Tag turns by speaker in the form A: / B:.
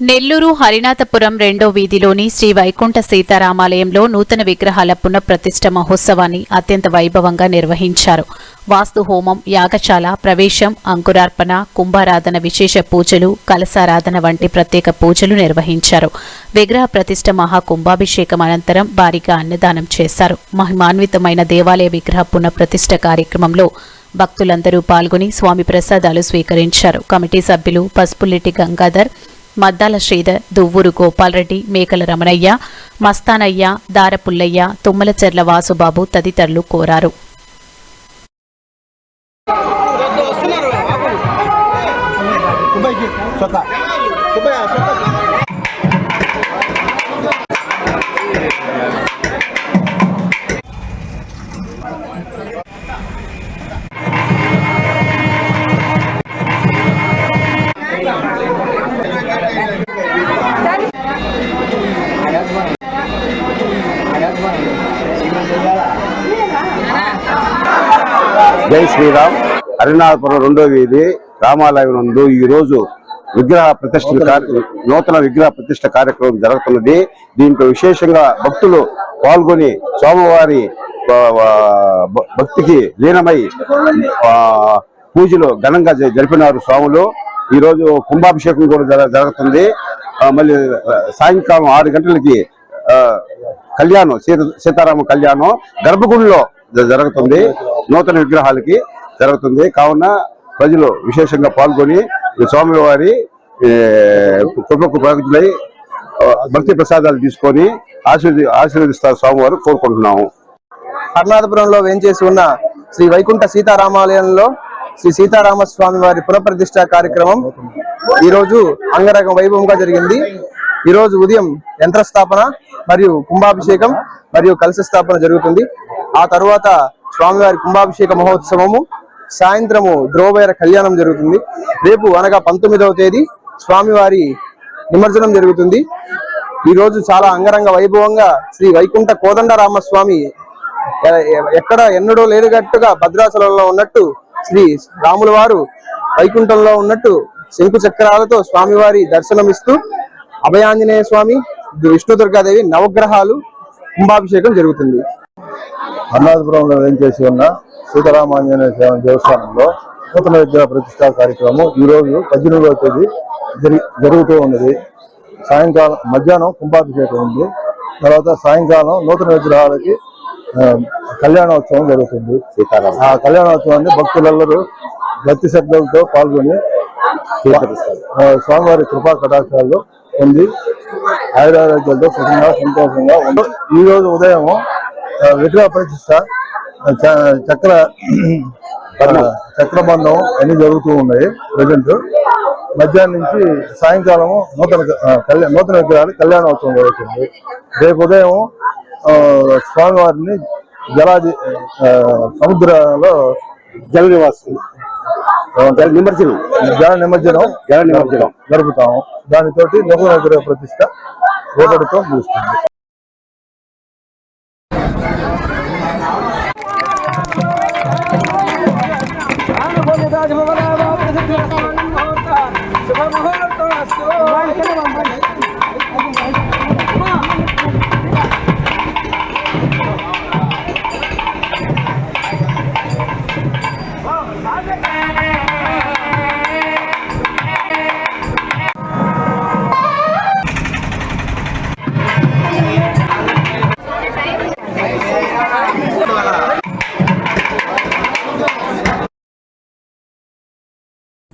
A: నెల్లూరు హరినాథపురం రెండో వీధిలోని శ్రీ వైకుంఠ సీతారామాలయంలో నూతన విగ్రహాల పునఃప్రతిష్ఠ మహోత్సవాన్ని అత్యంత వైభవంగా నిర్వహించారు. వాస్తు హోమం యాగశాల ప్రవేశం అంకురార్పణ కుంభారాధన విశేష పూజలు కలసారాధన వంటి ప్రత్యేక పూజలు నిర్వహించారు. విగ్రహ ప్రతిష్ఠ మహాకుంభాభిషేకం అనంతరం భారీగా అన్నదానం చేశారు. మహిమాన్వితమైన దేవాలయ విగ్రహ పునఃప్రతిష్ఠ కార్యక్రమంలో భక్తులందరూ పాల్గొని స్వామి ప్రసాదాలు స్వీకరించారు. కమిటీ సభ్యులు పసుపులెట్టి గంగాధర్ మద్దాల శ్రీధర్ దువ్వూరు గోపాలరెడ్డి మేకల రమణయ్య మస్తానయ్య దారపుల్లయ్య తుమ్మలచెర్ల వాసుబాబు తదితరులు కోరారు.
B: జై శ్రీరామ్. హరినాథపురం రెండో వీధి రామాలయం నందు ఈ రోజు విగ్రహ ప్రతిష్ట కార్య- నూతన విగ్రహ ప్రతిష్ట కార్యక్రమం జరుగుతున్నది. దీంట్లో విశేషంగా భక్తులు పాల్గొని స్వామివారి భక్తికి లీనమై పూజలు ఘనంగా జ- జరిపినారు స్వాములు. ఈరోజు కుంభాభిషేకం కూడా జరుగుతుంది. మళ్ళీ సాయంకాలం ఆరు గంటలకి కళ్యాణం సీత సీతారామ కళ్యాణం గర్భగుడిలో జరుగుతుంది. నూతన విగ్రహాలకి జరుగుతుంది. కావున ప్రజలు విశేషంగా పాల్గొని స్వామివారి కృపకు ప్రయోజనై భక్తి ప్రసాదాలు తీసుకొని ఆశీర్వది ఆశీర్వదిస్తారు స్వామివారు కోరుకుంటున్నాము.
C: హర్నాథపురంలో వేంచేసి ఉన్న శ్రీ వైకుంఠ సీతారామాలయంలో శ్రీ సీతారామ స్వామి వారి పునఃప్రతిష్ట కార్యక్రమం ఈరోజు అంగరంగ వైభవంగా జరిగింది. ఈరోజు ఉదయం యంత్రస్థాపన మరియు కుంభాభిషేకం మరియు కలశ స్థాపన జరుగుతుంది. ఆ తరువాత స్వామివారి కుంభాభిషేక మహోత్సవము సాయంత్రము ద్రోబైర కళ్యాణం జరుగుతుంది. రేపు అనగా పంతొమ్మిదవ తేదీ స్వామివారి నిమజ్జనం జరుగుతుంది. ఈ రోజు చాలా అంగరంగ వైభవంగా శ్రీ వైకుంఠ కోదండరామ స్వామి ఎక్కడ ఎన్నడూ లేదుగట్టుగా భద్రాచలంలో ఉన్నట్టు శ్రీ రాముల వారు వైకుంఠంలో ఉన్నట్టు శంకు చక్రాలతో స్వామివారి దర్శనమిస్తూ అభయాంజనేయ స్వామి విష్ణు దుర్గాదేవి నవగ్రహాలు కుంభాభిషేకం జరుగుతుంది.
D: అన్నాథపురంలో ఏం చేసి ఉన్న? సీతారామాంజనేయ స్వామి దేవస్థానంలో నూతన విద్యా ప్రతిష్టా కార్యక్రమం ఈ రోజు పద్దెనిమిదవ తేదీ జరి- జరుగుతూ ఉన్నది. సాయంకాలం మధ్యాహ్నం కుంభాభిషేకం ఉంది. తర్వాత సాయంకాలం నూతన విగ్రహాలకి కళ్యాణోత్సవం జరుగుతుంది. ఆ కళ్యాణోత్సవాన్ని భక్తులందరూ భక్తి శ్రద్ధలతో పాల్గొని స్వామివారి కృపా కటాక్షాలు పొంది ఆయురారోగ్యాలతో సుఖంగా సంతోషంగా ఉంది ఈ రోజు ఉదయం విగ్రహ ప్రతిష్ట చక్ర చక్రబంధం అన్ని జరుగుతూ ఉన్నాయి ప్రజెంట్ మధ్యాహ్నం నుంచి సాయంకాలము నూతన కళ్యాణ నూతన విగ్రహాలు కళ్యాణోత్సవం జరుగుతుంది. రేపు ఉదయం స్వామివారిని జలాది సముద్రంలో
B: జల నివాసం. జల నిమజ్జనం.
D: జల నిమజ్జనం
B: జల నిమజ్జనం.
D: జరుపుతాము. దానితోటి నూతన విగ్రహ ప్రతిష్ట రేపటితో ముగుస్తుంది.
E: శుభవనామా శుభముహూర్తం